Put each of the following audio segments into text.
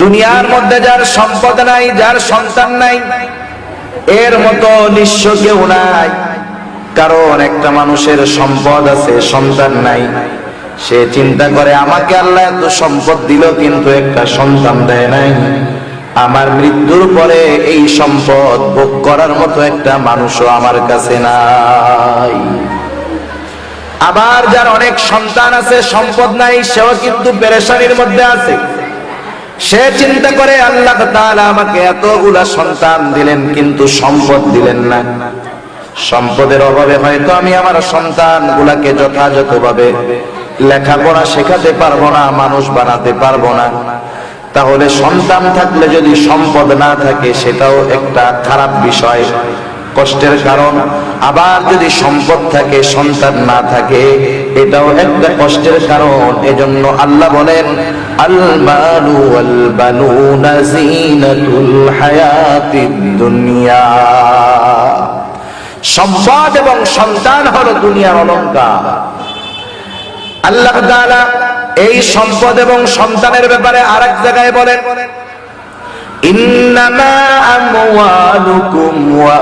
দুনিয়ার মধ্যে যার সম্পদ নাই, যার সন্তান নাই, এর মতো নিঃস্ব কেউ নাই। কারণ একটা মানুষের সম্পদ আছে, সন্তান নাই। সে চিন্তা করে, আমাকে আল্লাহ এত সম্পদ দিল, কিন্তু একটা সন্তান দেয় নাই। আমার মৃত্যুর পরে এই সম্পদ ভোগ করার মতো একটা মানুষও আমার কাছে নাই। আবার যার অনেক সন্তান আছে, সম্পদ নাই, সেও কিন্তু পেরেশানির মধ্যে আছে। সে চিন্তা করে আল্লাহ তাআলা আমাকে এতগুলা সন্তান দিলেন, কিন্তু সম্পদ দিলেন না। সম্পদের অভাবে হয়তো আমি আমার সন্তান গুলাকে যথাযথভাবে লেখাপড়া শেখাতে পারব না, মানুষ বানাতে পারব না। তাহলে সন্তান থাকলে যদি সম্পদ না থাকে, সেটাও একটা খারাপ বিষয়। কষ্টের কারণ। আবার যদি সম্পদ থাকে, সন্তান না থাকে, এটাও একটা কষ্টের কারণ। এজন্য আল্লাহ বলেন সম্পদ এবং সন্তান হলো দুনিয়ার অলংকার আল্লাহ এই সম্পদ এবং সন্তানের ব্যাপারে আরেক জায়গায় বলেন, ইন্নামা আমওয়ালুকুম ওয়া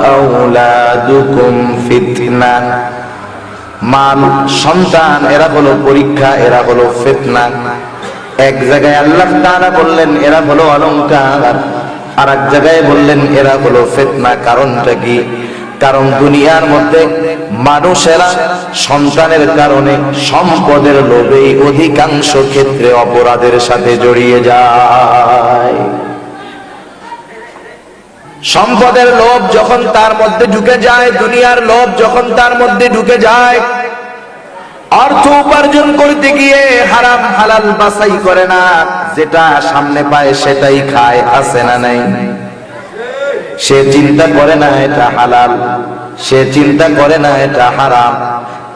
ফিতনা মাল সন্তান, এরা হলো পরীক্ষা, এরা হলো ফিতনা। এক জায়গায় আল্লাহ তাআলা বললেন, এরা হলো অলংকার। আর এক জায়গায় বললেন, এরা হলো ফিতনা। কারণটা কি? কারণ দুনিয়ার মধ্যে মানুষেরা সন্তানের কারণে সম্পদের লোভেই অধিকাংশ ক্ষেত্রে অপরাধের সাথে জড়িয়ে যায়। সম্পদের লোভ যখন তার মধ্যে ঢুকে যায়, দুনিয়ার লোভ যখন তার মধ্যে ঢুকে যায়, অর্থ উপার্জন করতে গিয়ে হারাম হালাল বাছাই করে না, যেটা সামনে পায় সেটাই খায়, আছে না নাই? সে চিন্তা করে না এটা হালাল, সে চিন্তা করে না এটা হারাম,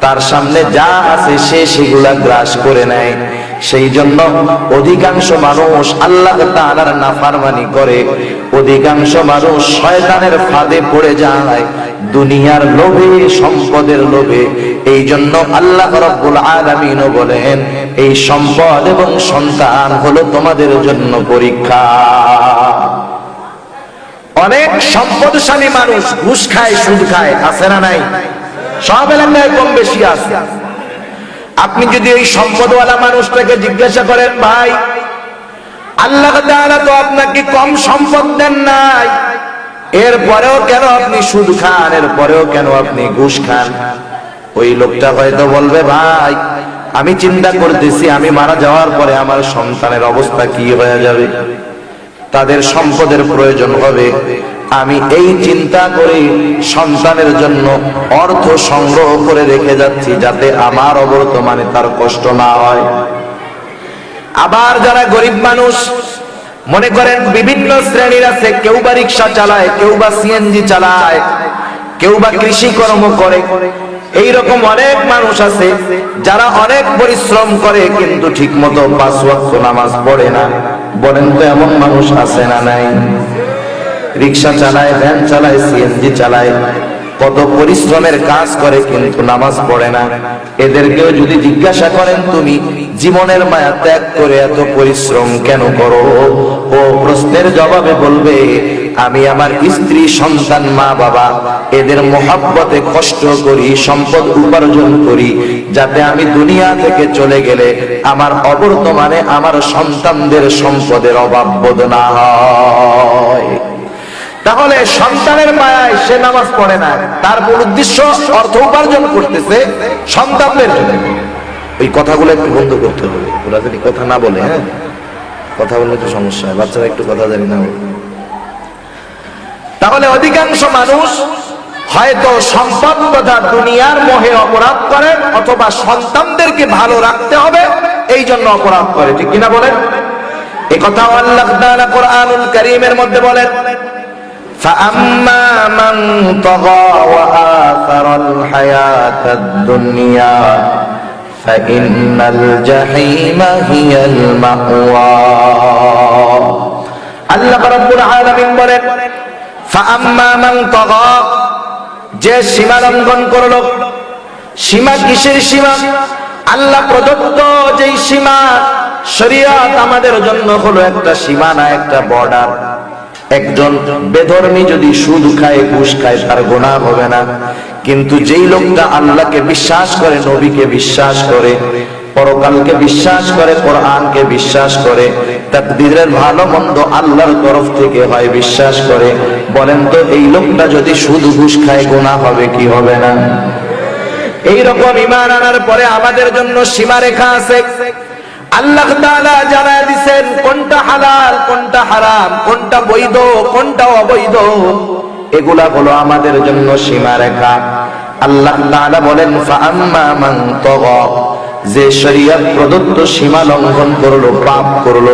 তার সামনে যা আছে সে সেগুলা গ্রাস করে নেয়। সেই জন্য অধিকাংশ মানুষ আল্লাহ তাআলার নাফরমানি করে। অধিকাংশ মানুষ শয়তানের ফাঁদে পড়ে যায়, দুনিয়ার লোভে, সম্পদের লোভে। এই জন্য আল্লাহ রাব্বুল আলামিনও বলেন, এই সম্পদ এবং সন্তান হলো তোমাদের জন্য পরীক্ষা। অনেক সম্পদশালী মানুষ ঘুষ খায়, সুদ খায়, আছে না নাই? সব এলাকায় কম বেশি আছে। আপনি যদি এই সম্পদওয়ালা মানুষটাকে জিজ্ঞাসা করেন, ভাই, আল্লাহ তো আপনাকে কম সম্পদ দেন নাই। এরপরেও কেন আপনি সুদ খান? এরপরেও কেন আপনি ঘুষ খান? ওই লোকটা হয়তো বলবে, ভাই, আমি চিন্তা করতেছি, আমি মারা যাওয়ার পরে আমার সন্তানের অবস্থা কি হয়ে যাবে? তাদের সম্পদের প্রয়োজন হবে। আমি এই চিন্তা করে সন্তানের জন্য অর্থ সংগ্রহ করে রেখে যাচ্ছি যাতে আমার অবর্তমানে তার কষ্ট না হয়। আবার যারা গরিব মানুষ, মনে করেন বিভিন্ন শ্রেণির আছে, কেউ বা রিক্সা চালায়, কেউ বা সিএনজি চালায়, কেউ বা কৃষি কর্ম করে। এই রকম অনেক মানুষ আছে যারা অনেক পরিশ্রম করে কিন্তু ঠিক মতো পাঁচ ওয়াক্ত নামাজ পড়ে না। বলেন তো এমন মানুষ আছে না নাই? রিক্সা চালায় ভ্যান চালায় সিএনজি চালায়। কত পরিশ্রমের কাজ করে কিন্তু নামাজ পড়ে না। এদেরকেও যদি জিজ্ঞাসা করেন তুমি, জীবনের মায়া ত্যাগ করে এত পরিশ্রম কেন করো? ও প্রশ্নের জবাবে বলবে, আমি আমার স্ত্রী, সন্তান মা বাবা এদের মহাব্বতে কষ্ট করি, সম্পদ উপার্জন করি, যাতে আমি দুনিয়া থেকে চলে গেলে আমার অবর্তমানে আমার সন্তানদের সম্পদের অভাব বোধ না হয়। তাহলে সন্তানের মায়ায় সে নামাজ পড়ে না। তার মূল উদ্দেশ্য অর্থ উপার্জন করতেছে সন্তানদের জন্য। ওই কথাগুলো একটু বন্ধ করতে হবে। ওরা যদি কথা না বলে হ্যাঁ? কথা বললে তো সমস্যা হয়। বাচ্চারা একটু কথা জানি না। তাহলে অধিকাংশ মানুষ হয়তো সম্পদ তথা দুনিয়ার মোহে অপরাধ করে অথবা সন্তানদেরকে ভালো রাখতে হবে এই জন্য অপরাধ করে। ঠিক কিনা বলেন? এই কথা আল্লাহ কোরআনুল কারীমের মধ্যে বলেন فأما من طغى وآثر الحياة الدنيا فإن الجحيم هي المأوى আল্লাহ রাব্বুল আলামিন বলেন ফাআম্মা মান তাগা যে সীমা লঙ্ঘন করলো সীমা কিসের সীমা আল্লাহ প্রদত্ত যেই সীমা শরিয়াত আমাদের জন্য হলো একটা সীমানা একটা বর্ডার একজন বেধর্মী যদি সুদ খায়, ঘুষ খায়, তার গোনা হবে না। কিন্তু যেই লোকটা আল্লাহকে বিশ্বাস করে, নবীকে বিশ্বাস করে, পরকালকে বিশ্বাস করে, কোরআনকে বিশ্বাস করে, তাকদীরের ভালো মন্দ আল্লাহর তরফ থেকে হয় বিশ্বাস করে, বলেন তো এই লোকটা যদি সুদ, ঘুষ খায় গোনা হবে কি হবে না? এইরকম ইমান আনার পরে আমাদের জন্য সীমারেখা আছে। আল্লাহ তাআলা জানায় দিবেন কোনটা হালাল, কোনটা হারাম, কোনটা বৈধ, কোনটা অবৈধ? এগুলা হলো আমাদের জন্য সীমা রেখা। আল্লাহ তাআলা বলেন যে শরীয়ত প্রদত্ত সীমা লঙ্ঘন করল, পাপ করল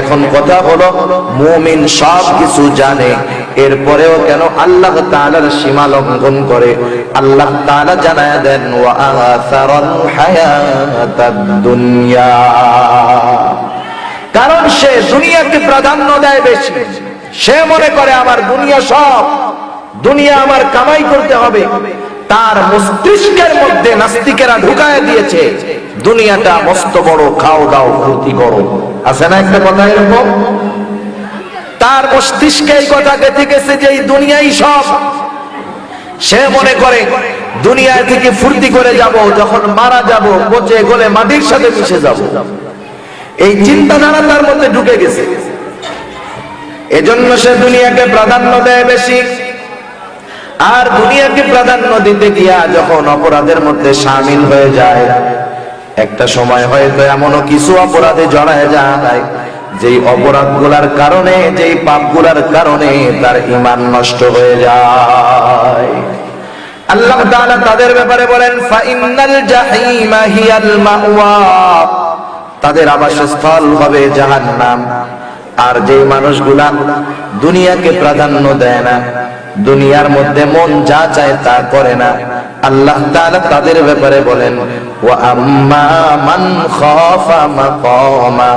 এখন কথা হলো, মুমিন সব কিছু জানে, এরপরেও কেন আল্লাহ তাআলার সীমা লঙ্ঘন করে? আল্লাহ তাআলা জানায় দেন দুনিয়া। কারণ সে দুনিয়াকে প্রাধান্য দেয় বেশি। সে মনে করে, আমার দুনিয়া সব, দুনিয়া আমার কামাই করতে হবে। তার মস্তিষ্কের মধ্যে নাস্তিকেরা ঢুকায় দিয়েছে। দুনিয়াটা মস্ত বড় খাও দাও ফুর্তি করো। আছে না একটা কথা এরকম? তার মস্তিষ্কে এই কথা গেঁথে গেছে যে এই দুনিয়াই সব। সে মনে করে দুনিয়া থেকে ফুর্তি করে যাব যখন মারা যাব পচে গলে মাটির সাথে মিশে যাব। এই চিন্তাধারা তার মধ্যে ঢুকে গেছে। এজন্য সে দুনিয়াকে প্রাধান্য দেয় বেশি। আর দুনিয়াকে প্রাধান্য দিতে গিয়া যখন অপরাধের মধ্যে সামিল হয়ে যায় একটা সময় হয়তো এমনও কিছু অপরাধে জড়ায় যায়। যেই অপরাধগুলার কারণে, যেই পাপগুলার কারণে তার ইমান নষ্ট হয়ে যায়। আল্লাহ তাআলা তাদের ব্যাপারে বলেন ফাইনাল জাহিমা হিয়াল মাওয়া। তাদের আবাসস্থল হবে জাহান্নাম। আর যে মানুষগুলা দুনিয়াকে প্রাধান্য দেয় না, দুনিয়ার মধ্যে মন যা চায় তা করে না, আল্লাহ তাআলা তাদের ব্যাপারে বলেন মান খাফা মাকামা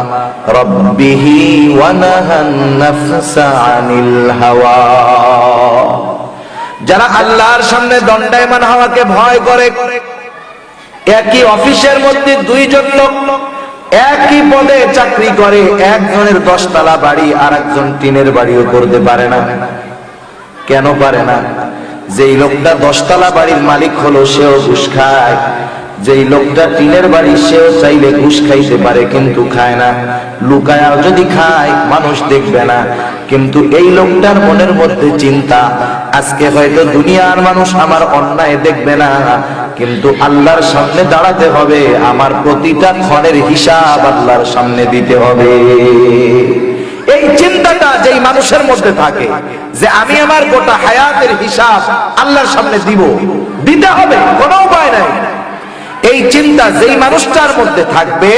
রাব্বিহি ওয়া নাহান নাফসা আনিল হাওয়া। যারা আল্লাহর সামনে দণ্ডায়মান হওয়াকে ভয় করে, একই অফিসের মধ্যে দুইজন লোক একই পদে চাকরি করে, একজনের দশতলা বাড়ি আর একজন টিনের বাড়িও করতে পারে না। কেন পারে না? যেই লোকটা দশতলা বাড়ির মালিক হলো, সেও ঘুষ খায়। যেই লোকটা টিনের বাড়ি, সেও চাইলে ঘুষ খাইতে পারে, কিন্তু খায় না। লুকায়া যদি খায়, মানুষ দেখবে না। কিন্তু এই লোকটার মনের মধ্যে চিন্তা, আজকে হয়তো দুনিয়ার মানুষ আমার অন্যায় দেখবে না, কিন্তু আল্লাহর সামনে দাঁড়াতে হবে, আমার প্রতিটা ক্ষণের হিসাব আল্লাহর সামনে দিতে হবে। এই চিন্তাটা যেই মানুষের মধ্যে থাকে, যে আমি আমার গোটা হায়াতের হিসাব আল্লাহর সামনে দিব, দিতে হবে, কোনো উপায় নাই। এই চিন্তা যেই মানুষটার মধ্যে থাকবে,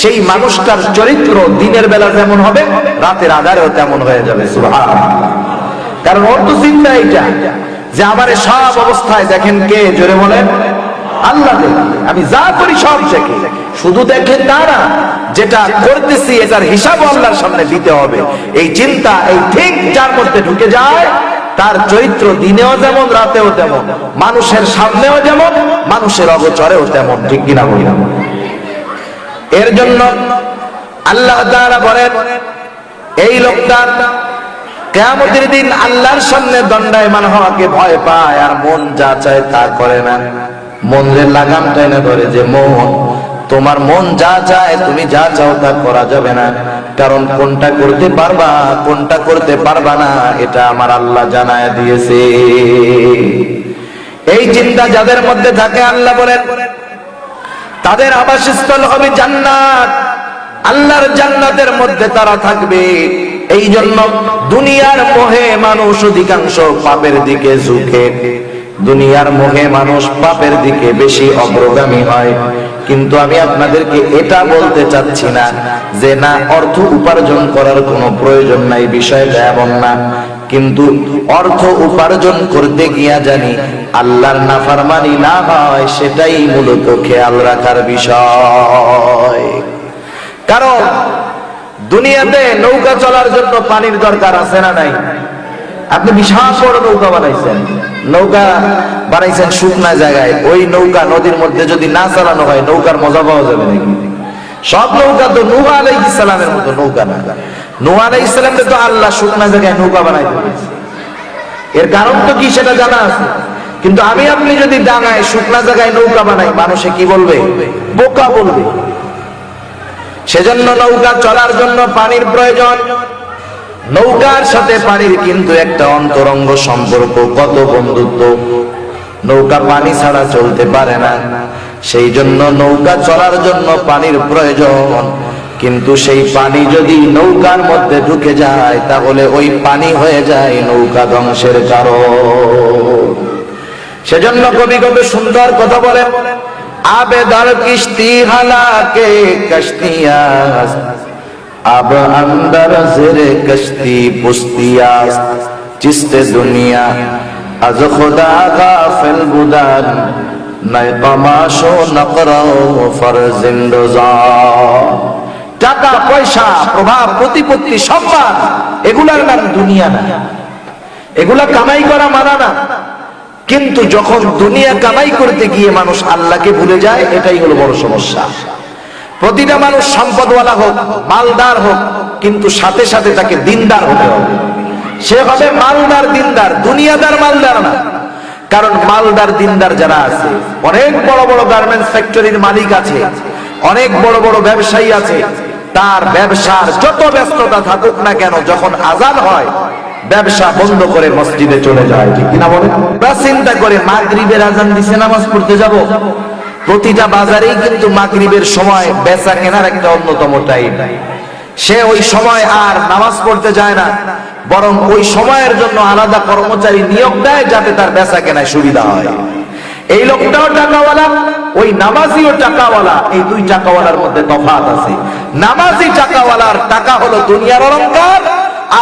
সেই মানুষটার চরিত্র দিনের বেলা যেমন হবে, রাতের আধারেও তেমন হয়ে যাবে কারণ তো চিন্তা এইটা, যে আমার সব অবস্থায় দেখেন কে, জোরে বলেন, আল্লাহ আমি যা করি সব দেখে, শুধু দেখেন তা না, যেটা করতেছি এটার হিসাব আল্লাহর সামনে দিতে হবে। এই চিন্তা এই ঠিক যার মধ্যে ঢুকে যায় তার চরিত্র দিনেও যেমন, রাতেও তেমন। মানুষের সামনেও যেমন, মানুষের অগচরেও তেমন, ঠিক কিনা বলি? এর জন্য আল্লাহ তাআলা বলেন, এই লোকটা কেয়ামতের দিন আল্লাহর সামনে দণ্ডায়মান হওয়াকে ভয় পায় আর মন যা চায় তা করে না। মনের লাগাম টেনে ধরে যে মন তোমার মন যা চায়, তুমি যা চাও তা করা যাবে না। কারণ কোনটা করতে পারবা, কোনটা করতে পারবা না, এটা আমার আল্লাহ জানায় দিয়েছে। এই চিন্তা যাদের মধ্যে থাকে, আল্লাহ বলেন, তাদের আবাসস্থল হবে জান্নাত। আল্লাহর জান্নাতের মধ্যে তারা থাকবে। এই জন্য দুনিয়ার মোহে মানুষ অধিকাংশ পাপের দিকে ঝুঁকে। দুনিয়ার মোহে মানুষ পাপের দিকে বেশি অগ্রগামী হয়। কিন্তু আমি আপনাদেরকে এটা বলতে চাচ্ছি না যে না, অর্থ উপার্জন করার কোনো প্রয়োজন নাই, বিষয়টা এমন না। কিন্তু অর্থ উপার্জন করতে গিয়া জানি আল্লাহর নাফারমানি না হয়, সেটাই মূলত খেয়াল রাখার বিষয়। কারণ দুনিয়াতে নৌকা চলার জন্য পানির দরকার আছে না নাই? আপনি বিশাল বড় নৌকা বানাইছেন। নৌকা বানাইছেন শুকনা জায়গায়, ওই নৌকা নদীর মধ্যে যদি না চালানো হয়, নৌকার মজা পাওয়া যাবে নাকি? সব নৌকা তো নুহ আলাই ইসলামের মতো নৌকা না। নুহ আলাই ইসলামকে তো আল্লাহ শুকনা জায়গায় নৌকা বানাই এর কারণ তো কি সেটা জানা আছে? কিন্তু আমি আপনি যদি ডাঙায় শুকনা জায়গায় নৌকা বানাই, মানুষে কি বলবে? বোকা বলবে। সেজন্য নৌকা চলার জন্য পানির প্রয়োজন নৌকার সাথে পানির কিন্তু একটা অন্তরঙ্গ সম্পর্ক, কত বন্ধুত্ব? নৌকা পানি ছাড়া চলতে পারে না। সেই জন্য নৌকা চলার জন্য পানির প্রয়োজন। কিন্তু সেই পানি যদি নৌকার মধ্যে ঢুকে যায়, তাহলে ওই পানি হয়ে যায় নৌকা ধ্বংসের কারণ। সেজন্য কবি কবি সুন্দর কথা বলেন, আবেদার কিস্তি হালাকে কষ্টিয়াস अब अंदर जेरे कश्ती पुश्तिया चिस्त दुनिया अज खुदा गाफिल बुदन नए तमाशो नकरो फर जिंदजा টাকা, পয়সা, প্রভাব, প্রতিপত্তি, সম্মান, এগুলার নাম দুনিয়া না। এগুলা কামাই করা মানা না। কিন্তু যখন দুনিয়া কামাই করতে গিয়ে মানুষ আল্লাহকে ভুলে যায়, এটাই হলো বড় সমস্যা। প্রতিটা মানুষ সম্পদওয়ালা হোক, মালদার হোক, কিন্তু সাথে সাথে তাকে দিনদার হতে হবে। সে হবে মালদার দিনদার, দুনিয়াদার মালদার না। কারণ মালদার দিনদার যারা আছে, অনেক বড় বড় গার্মেন্টস ফ্যাক্টরির মালিক আছে, অনেক বড় বড় ব্যবসায়ী আছে, তার ব্যবসার যত ব্যস্ততা থাকুক না কেন, যখন আজান হয়, ব্যবসা বন্ধ করে মসজিদে চলে যায়, ঠিক কিনা বলে চিন্তা করে মাগরিবের আজান দিছে নামাজ পড়তে যাব। প্রতিটা বাজারেই কিন্তু মাগরিবের সময় বেচা কেনার একটা অন্যতম টাইম। সে ওই সময় আর নামাজ পড়তে যায় না, বরং ওই সময়ের জন্য আলাদা কর্মচারী নিয়োগ দেয় যাতে তার বেচা কেনায় সুবিধা হয়। এই লোকটাও টাকাওয়ালা, ওই নামাজিও টাকাওয়ালা, এই দুই টাকাওয়ালার মধ্যে তফাৎ আছে। নামাজি টাকাওয়ালার টাকা হলো দুনিয়ার অলঙ্কার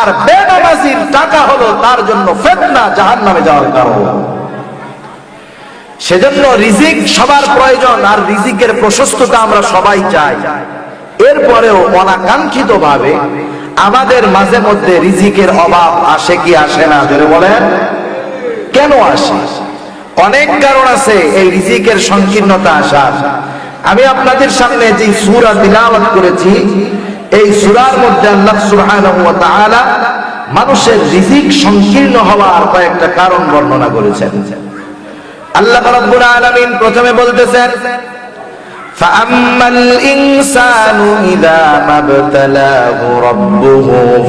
আর বেনামাজির টাকা হলো তার জন্য ফেতনা জাহান নামে যাওয়ার কারণ। সেজন্য রিজিক সবার প্রয়োজন, আর রিজিকের প্রশস্ততা আমরা সবাই চাই। এরপরেও অনাকাঙ্ক্ষিত ভাবে আমাদের মাঝে মধ্যে রিজিকের অভাব আসে কি আসে না ধরে বলেন? কেন আসে? অনেক কারণ আছে এই রিজিকের সংকীর্ণতা আসার। আমি আপনাদের সামনে যে সুরা তিলাওয়াত করেছি, এই সুরার মধ্যে আল্লাহ সুবহানাহু ওয়া তাআলা মানুষের রিজিক সংকীর্ণ হওয়ার কয়েকটা কারণ বর্ণনা করেছেন। আল্লাহ রাব্বুল আলামিন প্রথমে বলতেছেন فأما الإنسان إذا ما ابتلاه ربه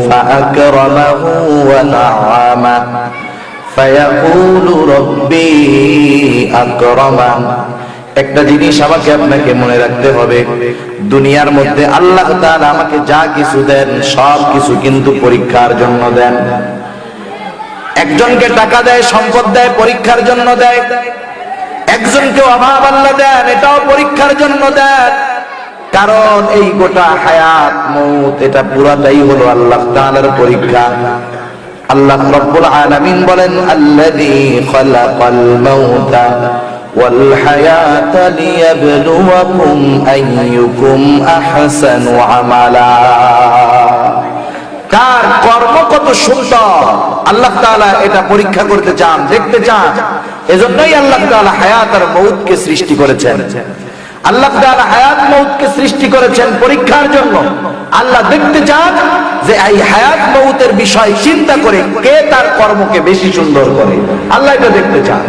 فأكرمه ونعمه فيقول ربي أكرمن একটা জিনিস আমাকে আপনাকে মনে রাখতে হবে দুনিয়ার মধ্যে আল্লাহ তাআলা আমাকে যা কিছু দেন সব কিছু কিন্তু পরীক্ষার জন্য দেন একজনকে টাকা দেয়, সম্পদ দেয়, পরীক্ষার জন্য দেয়। একজনকে অভাব আল্লাহ দেন, এটাও পরীক্ষার জন্য দেন। কারণ এই গোটা হায়াত, মৌত, এটা পুরাটাই হলো আল্লাহ তাআলার পরীক্ষা। আল্লাহ রাব্বুল বলেন মাউতা ওয়াল হায়াতা লিয়াবলুয়াকুম আইয়ুকুম আহসানু আমালা। কার কর্ম কত সুন্দর। আল্লাহ এটা পরীক্ষা করতে চান, দেখতে চান। এজন্যই আল্লাহ হায়াত আর মৌতকে সৃষ্টি করেছেন। আল্লাহ তাআলা হায়াত মৌতকে সৃষ্টি করেছেন পরীক্ষার জন্য। আল্লাহ দেখতে চান যে এই হায়াত মৌতের বিষয় চিন্তা করে কে তার কর্মকে বেশি সুন্দর করে। আল্লাহ এটা দেখতে চান।